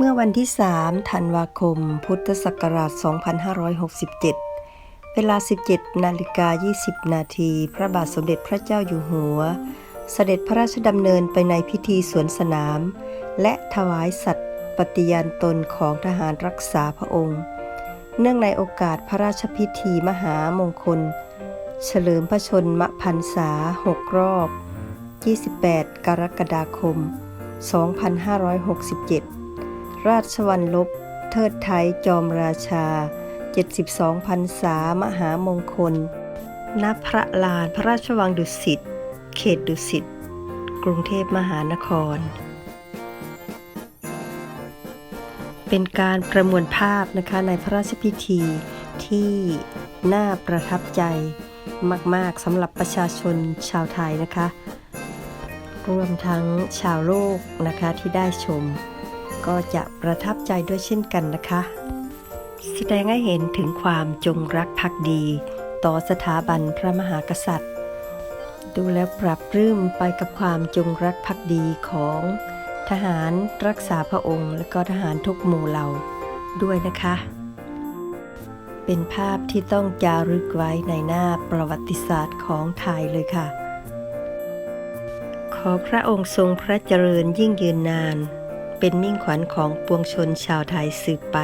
เมื่อวันที่ 3 ธันวาคม พุทธศักราช 2567 เวลา 17 นาฬิกา 20 นาที พระบาทสมเด็จพระเจ้าอยู่หัว เสด็จพระราชดำเนินไปในพิธีสวนสนาม และถวายสัตย์ปฏิญาณตนของทหารรักษาพระองค์ เนื่องในโอกาสพระราชพิธีมหามงคล เฉลิมพระชนมพรรษา 6 รอบ 28 กรกฎาคม 2567 ราชวัลลบ เทิดไทยจอมราชา 72พรรษามหามงคล ณ พระลานพระราชวังดุสิต เขตดุสิต กรุงเทพมหานคร เป็นการประมวลภาพนะคะในพระราชพิธีที่น่าประทับใจมาก ๆสำหรับประชาชนชาวไทยนะคะ รวมทั้งชาวโลกนะคะที่ได้ชม ก็จะประทับใจด้วยเช่นกันนะคะ แสดงให้เห็นถึงความจงรักภักดี ต่อสถาบันพระมหากษัตริย์ ดูแล้วปรับปลื้มไปกับความจงรักภักดีของทหารรักษาพระองค์ และก็ทหารทุกหมู่เหล่าด้วยนะคะ เป็นภาพที่ต้องจารึกไว้ในหน้าประวัติศาสตร์ของไทยเลยค่ะ ขอพระองค์ทรงพระเจริญยิ่งยืนนาน เป็นมิ่งขวัญของปวงชนชาวไทยสืบไป